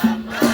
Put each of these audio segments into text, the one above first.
Come on.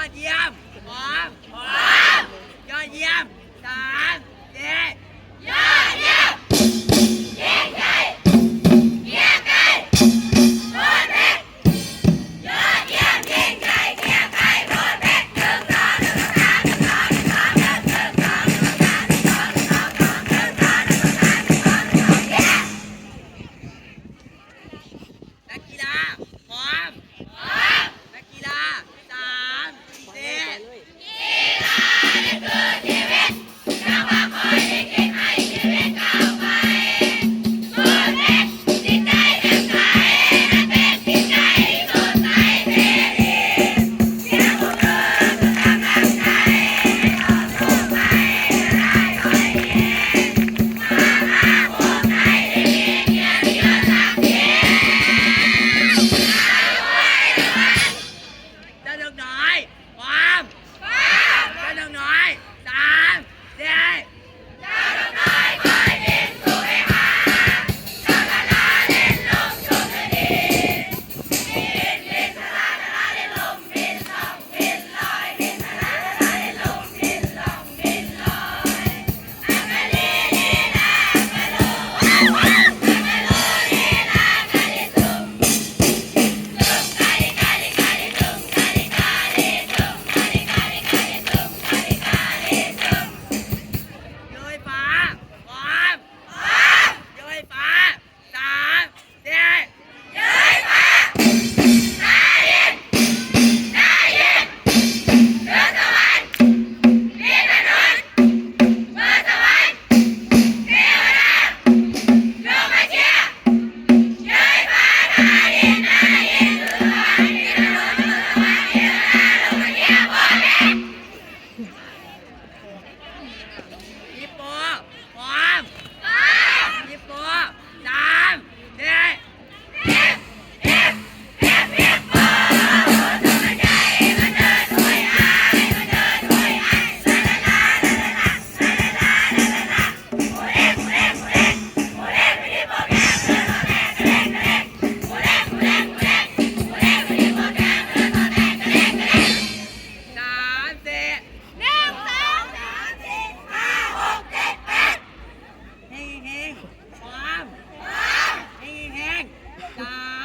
อดเยี่ยมพร้อมพร้อมยอดเยี่ยมสามเจ็ด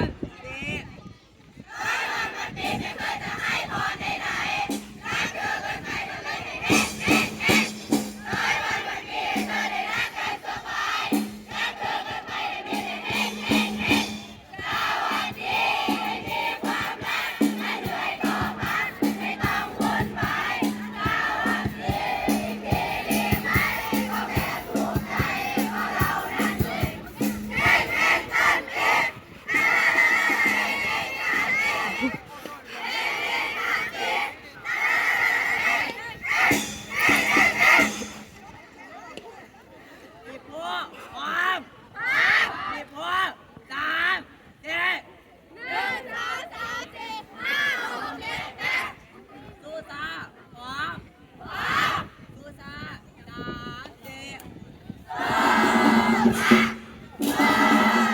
I'm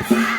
Yeah.